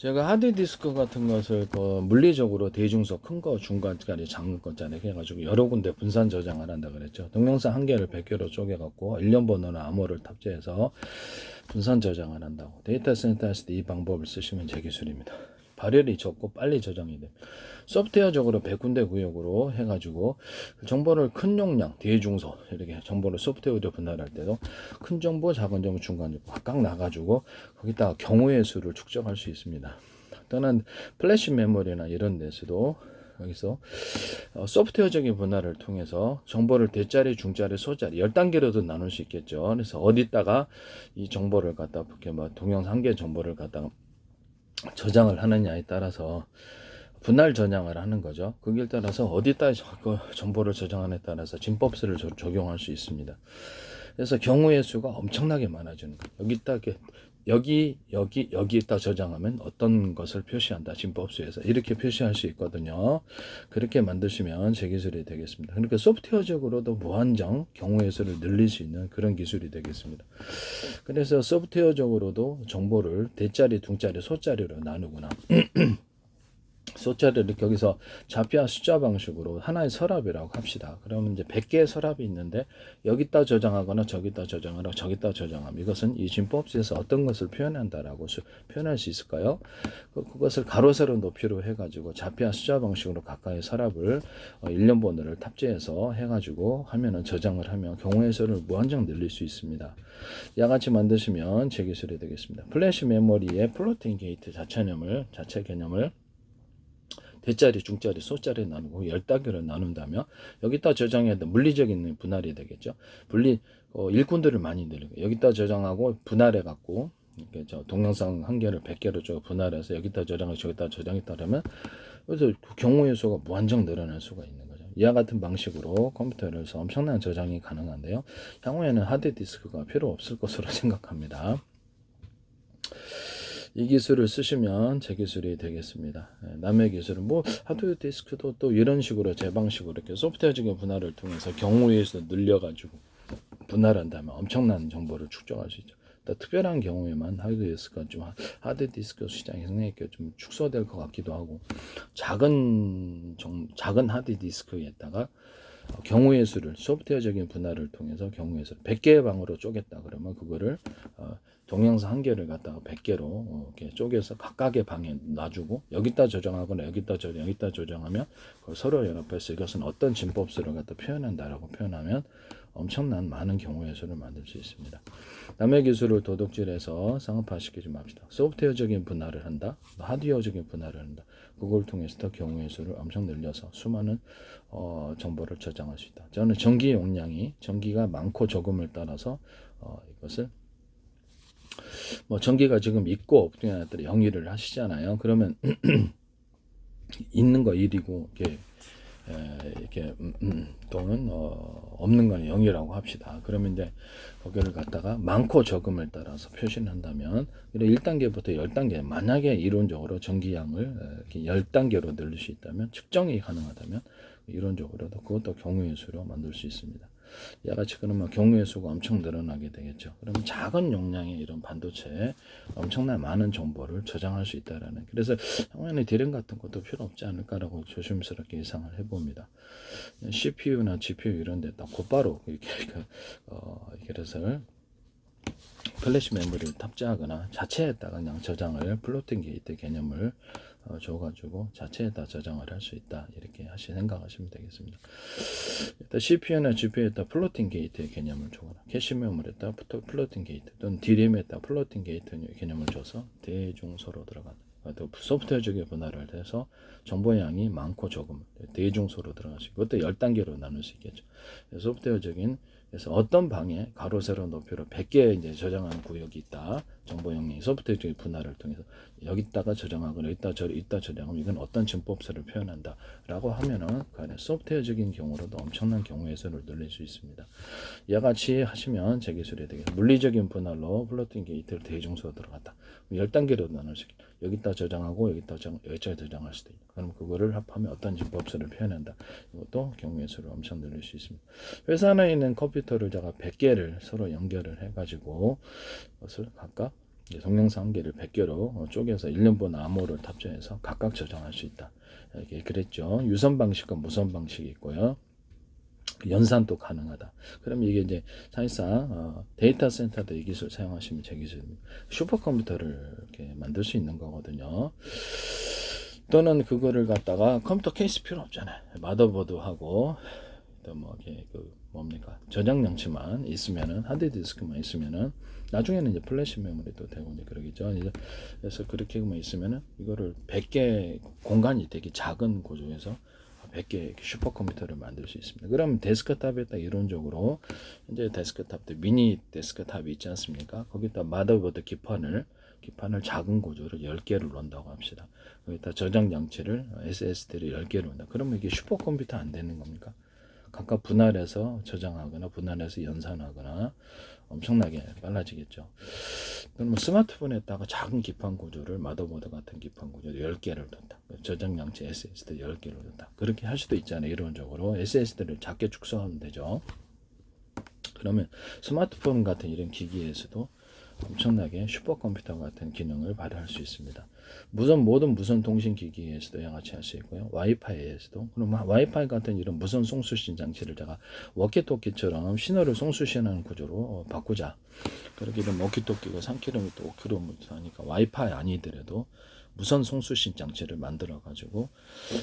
제가 하드디스크 같은 것을 그 물리적으로 대중소 큰 거, 중간까지 작은 거짜리 해가지고 여러 군데 분산 저장을 한다 그랬죠. 동영상 한 개를 100개로 쪼개갖고 일련 번호나 암호를 탑재해서 분산 저장을 한다고. 데이터 센터에서 이 방법을 쓰시면 제 기술입니다. 발열이 적고 빨리 저장이 돼. 소프트웨어적으로 100군데 구역으로 해가지고 그 정보를 큰 용량, 대중소 이렇게 정보를 소프트웨어로 분할할 때도 큰 정보, 작은 정보, 중간 정보 각각 나가지고 거기다가 경우의 수를 축적할 수 있습니다. 또는 플래시 메모리나 이런 데서도 여기서 어, 소프트웨어적인 분할을 통해서 정보를 대짜리, 중짜리, 소짜리 10단계로도 나눌 수 있겠죠. 그래서 어디다가 이 정보를 갖다 이렇게 뭐 동영상 한개 정보를 갖다가 저장을 하느냐에 따라서 분할 저장을 하는 거죠. 거기에 따라서 어디다 그 정보를 저장하느냐에 따라서 진법수를 저- 적용할 수 있습니다. 그래서 경우의 수가 엄청나게 많아지는 거예요. 여기다 이렇게 여기 여기 여기에다 저장하면 어떤 것을 표시한다 진법수에서 이렇게 표시할 수 있거든요. 그렇게 만드시면 제 기술이 되겠습니다. 그러니까 소프트웨어적으로도 무한정 경우의 수를 늘릴 수 있는 그런 기술이 되겠습니다. 그래서 소프트웨어적으로도 정보를 대짜리, 둥짜리, 소짜리로 나누거나 소짜리를 이렇게 여기서 좌표와 숫자 방식으로 하나의 서랍이라고 합시다. 그러면 이제 100개의 서랍이 있는데 여기다 저장하거나 저기다 저장하거나 저기다 저장함. 이것은 이 진법수에서 어떤 것을 표현한다라고 수, 표현할 수 있을까요? 그, 그것을 가로 세로 높이로 해가지고 좌표와 숫자 방식으로 가까이 서랍을 어, 일련 번호를 탑재해서 해가지고 하면은 저장을 하면 경우의 수를 무한정 늘릴 수 있습니다. 양같이 만드시면 제 기술이 되겠습니다. 플래시 메모리의 플로팅 게이트 자체념을 자체 개념을 대짜리, 중짜리, 소짜리 나누고 열 단계로 나눈다면 여기다 저장해야 돼 물리적인 분할이 되겠죠. 분리 어, 일꾼들을 많이 늘리고 여기다 저장하고 분할해 갖고 저 동영상 한 개를 100개로 저 분할해서 여기다 저장하고 저기다 저장했다 그러면 그래서 그 경우의 수가 무한정 늘어날 수가 있는 거죠. 이와 같은 방식으로 컴퓨터에서 엄청난 저장이 가능한데요. 향후에는 하드디스크가 필요 없을 것으로 생각합니다. 이 기술을 쓰시면 제 기술이 되겠습니다. 예, 남의 기술은 뭐 하드웨어 디스크도 또 이런 식으로 제 방식으로 이렇게 소프트웨어적인 분할을 통해서 경우의 수 늘려가지고 분할한다면 엄청난 정보를 축적할 수 있죠. 또 특별한 경우에만 하드웨어 디스크가 좀 하- 하드 디스크 시장이 상당히 좀 축소될 것 같기도 하고 작은 정, 작은 하드 디스크에다가 어, 경우의 수를 소프트웨어적인 분할을 통해서 경우의 수를 100개의 방으로 쪼갰다 그러면 그거를 어, 동영상 한 개를 갖다가 100개로 어, 이렇게 쪼개서 각각의 방에 놔주고 여기다 저장하거나 여기다 저장 여기다 저장하면 그걸 서로 연합해서 이것은 어떤 진법수를 갖다 표현한다라고 표현하면 엄청난 많은 경우의 수를 만들 수 있습니다. 남의 기술을 도둑질해서 상업화시키지 맙시다. 소프트웨어적인 분할을 한다, 하드웨어적인 분할을 한다. 그걸 통해서 더 경우의 수를 엄청 늘려서 수많은 어, 정보를 저장할 수 있다. 저는 전기 용량이 전기가 많고 적음을 따라서 어, 이것을 뭐 전기가 지금 있고 없느냐에 따라 영위를 하시잖아요. 그러면 있는 거 1이고 이렇게 에, 이렇게 음, 음, 또는 어, 없는 거는 0이라고 합시다. 그러면 이제 거기를 갖다가 많고 적음을 따라서 표시를 한다면 이런 1단계부터 10단계 만약에 이론적으로 전기량을 에, 이렇게 10단계로 늘릴 수 있다면 측정이 가능하다면 이론적으로도 그것도 경우의 수로 만들 수 있습니다. 이와 같이 그러면 경우의 수가 엄청 늘어나게 되겠죠. 그러면 작은 용량의 이런 반도체에 엄청난 많은 정보를 저장할 수 있다라는. 그래서 향후에는 디램 같은 것도 필요 없지 않을까라고 조심스럽게 예상을 해봅니다. CPU나 GPU 이런 데다 곧바로 이렇게 그, 어, 이것을 플래시 메모리를 탑재하거나 자체에다가 그냥 저장을 플로팅 게이트 개념을 어, 줘가지고 자체에다 저장을 할 수 있다 이렇게 하시 생각하시면 되겠습니다. 일단 CPU나 GPU에다 플로팅 게이트의 개념을 주거나 캐시 메모리에다 플로팅 게이트 또는 DRAM에다 플로팅 게이트 개념을 줘서 대중소로 들어간다. 또 소프트웨어적인 분할을 해서 정보량이 많고 적음 대중소로 들어갈 수 있고 그것도 10단계로 나눌 수 있겠죠. 소프트웨어적인 그래서 어떤 방에 가로 세로 높이로 100개 이제 저장하는 구역이 있다. 정보 영역이 소프트웨어적인 분할을 통해서 여기다가 저장하거나 여기다 저 이따 저장하면 이건 어떤 진법수를 표현한다라고 하면은 그 안에 소프트웨어적인 경우로도 엄청난 경우의 수를 늘릴 수 있습니다. 이와 같이 하시면 제 기술이 되겠습니다. 물리적인 분할로 플로팅 게이트를 대중수로 들어갔다. 10단계로 나눌 수 있다. 여기다 저장하고 여기다 저장, 여기다 저장할 수도 있다. 그럼 그거를 합하면 어떤 진법수를 표현한다. 이것도 경우의 수를 엄청 늘릴 수 있습니다. 회사 내에 있는 컴퓨터를 제가 100개를 서로 연결을 해 가지고 그것을 각각 동영상 한 개를 100개로 어, 쪼개서 1년분 암호를 탑재해서 각각 저장할 수 있다. 이렇게 그랬죠. 유선 방식과 무선 방식이 있고요. 연산도 가능하다. 그럼 이게 이제 사실상 어, 데이터 센터도 이 기술 사용하시면 제 기술입니다. 슈퍼컴퓨터를 이렇게 만들 수 있는 거거든요. 또는 그거를 갖다가 컴퓨터 케이스 필요 없잖아요. 마더보드하고 또뭐 이렇게 그 뭡니까 저장 장치만 있으면은 하드 디스크만 있으면은 나중에는 이제 플래시 메모리도 되고 이제 그러겠죠. 이제 그래서 그렇게만 있으면은 이거를 100개 공간이 되게 작은 구조에서 100개 슈퍼컴퓨터를 만들 수 있습니다. 그럼 데스크탑에다 이론적으로 이제 데스크탑도 미니 데스크탑이 있지 않습니까? 거기다 마더보드 기판을 기판을 작은 구조를 10개를 넣는다고 합시다. 거기다 저장 장치를 SSD를 10개를 넣는다. 그러면 이게 슈퍼컴퓨터 안 되는 겁니까? 각각 분할해서 저장하거나 분할해서 연산하거나 엄청나게 빨라지겠죠. 그러면 스마트폰에다가 작은 기판 구조를 마더보드 같은 기판 구조를 10개를 둔다. 저장 장치 SSD 10개를 둔다. 그렇게 할 수도 있잖아요. 이론적으로 SSD를 작게 축소하면 되죠. 그러면 스마트폰 같은 이런 기기에서도 엄청나게 슈퍼컴퓨터 같은 기능을 발휘할 수 있습니다. 무선 모든 무선 통신 기기에서도 양아치 할수 있고요. 와이파이에서도 그럼 와이파이 같은 이런 무선 송수신 장치를 제가 워키토키처럼 신호를 송수신하는 구조로 어, 바꾸자. 그렇게 되면 워키토키가 3km, 5km 하니까 와이파이 아니더라도 무선 송수신 장치를 만들어 가지고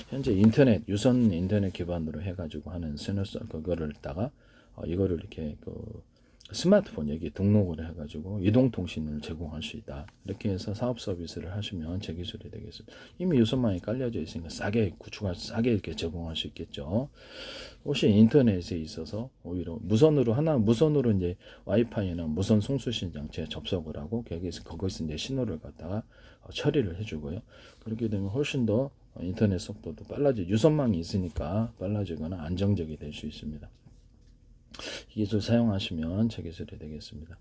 현재 인터넷 유선 인터넷 기반으로 해 가지고 하는 스노선 그거를 다가 어, 이거를 이렇게 그 스마트폰 여기 등록을 해가지고 이동통신을 제공할 수 있다. 이렇게 해서 사업 서비스를 하시면 제 기술이 되겠습니다. 이미 유선망이 깔려져 있으니까 싸게 구축할 싸게 이렇게 제공할 수 있겠죠. 혹시 인터넷에 있어서 오히려 무선으로 하나 무선으로 이제 와이파이나 무선 송수신 장치에 접속을 하고 거기서 거기서 이제 신호를 갖다가 어, 처리를 해주고요. 그렇게 되면 훨씬 더 인터넷 속도도 빨라지 유선망이 있으니까 빨라지거나 안정적이 될 수 있습니다. 이 기술 사용하시면 제 기술이 되겠습니다.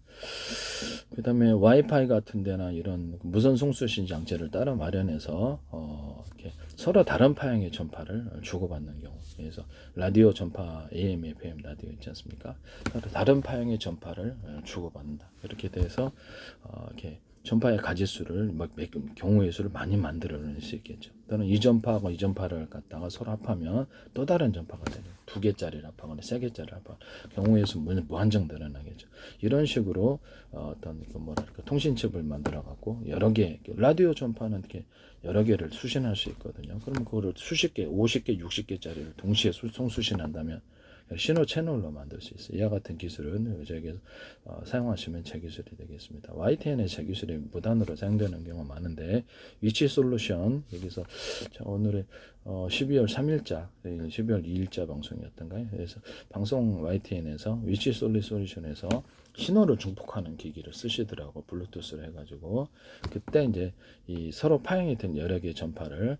그 다음에 와이파이 같은 데나 이런 무선 송수신 장치를 따로 마련해서 어, 이렇게 서로 다른 파형의 전파를 주고받는 경우 그래서 라디오 전파 AM, FM 라디오 있지 않습니까? 서로 다른 파형의 전파를 주고받는다. 그렇게 돼서 어, 이렇게 전파의 가지수를 막 경우의 수를 많이 만들어낼 수 있겠죠. 또는 이 전파하고 이 전파를 갖다가 서로 합하면 또 다른 전파가 되는 두 개짜리를 합하거나 세 개짜리를 합하 경우의 수 무한정 늘어나겠죠. 이런 식으로 어, 어떤 그 뭐랄까 통신칩을 만들어 갖고 여러 개 라디오 전파는 이렇게 여러 개를 수신할 수 있거든요. 그러면 그거를 수십 개, 50개, 60개짜리를 동시에 송수신한다면 신호 채널로 만들 수 있어요. 이와 같은 기술은 저에게 어, 사용하시면 제 기술이 되겠습니다. YTN의 제 기술이 무단으로 사용되는 경우가 많은데 위치 솔루션 여기서 자, 오늘의 어, 12월 3일자, 12월 2일자 방송이었던가요? 그래서 방송 YTN에서 위치 솔루션에서 신호를 중폭하는 기기를 쓰시더라고 블루투스로 해가지고 그때 이제 이 서로 파형이 된 여러 개의 전파를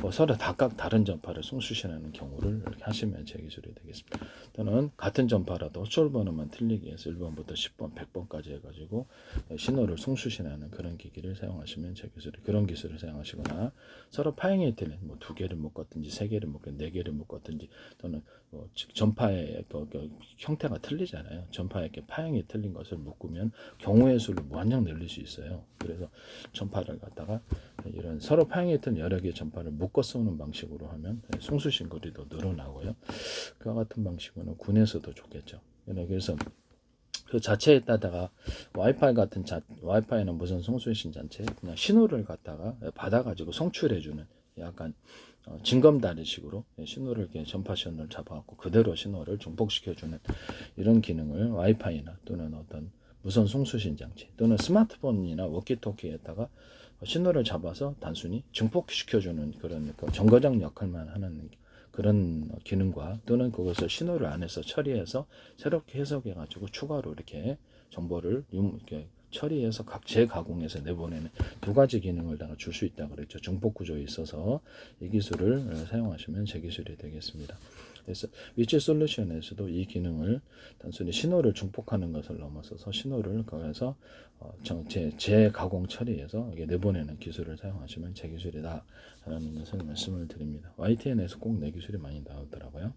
뭐 서로 각각 다른 전파를 송수신하는 경우를 이렇게 하시면 제 기술이 되겠습니다. 또는 같은 전파라도 호출 번호만 틀리게 해서 1번부터 10번, 100번까지 해가지고 신호를 송수신하는 그런 기기를 사용하시면 제 기술이 그런 기술을 사용하시거나 서로 파형이 틀린 뭐두 개를 묶었든지 세 개를 묶든 네 개를 묶었든지 또는 뭐 전파의 그, 그 형태가 틀리잖아요. 전파의 이렇게 파형이 틀린 것을 묶으면 경우의 수를 무한정 늘릴 수 있어요. 그래서 전파를 갖다가 이런 서로 파형이 틀린 여러 개의 전파를 묶어 쏘는 방식으로 하면 송수신 거리도 늘어나고요. 그와 같은 방식으로는 군에서도 좋겠죠. 그래서 그 자체에 따다가 와이파이 같은 자, 와이파이는 무슨 송수신 자체 그냥 신호를 갖다가 받아가지고 송출해주는 약간 어, 징검다리 식으로 신호를 이렇게 전파 신호를 잡아갖고 그대로 신호를 중복시켜주는 이런 기능을 와이파이나 또는 어떤 무선 송수신 장치 또는 스마트폰이나 워키토키에다가 신호를 잡아서 단순히 증폭시켜주는 그런 그 정거장 역할만 하는 그런 기능과 또는 그것을 신호를 안에서 처리해서 새롭게 해석해 가지고 추가로 이렇게 정보를 이렇게 처리해서 각 재 가공해서 내보내는 두 가지 기능을 다 줄 수 있다 그랬죠. 중폭 구조에 있어서 이 기술을 사용하시면 제 기술이 되겠습니다. 그래서 위치 솔루션에서도 이 기능을 단순히 신호를 중폭하는 것을 넘어서서 신호를 거기서 어, 재, 재가공 처리해서 내보내는 기술을 사용하시면 제 기술이다라는 것을 말씀을 드립니다. YTN에서 꼭 내 기술이 많이 나오더라고요.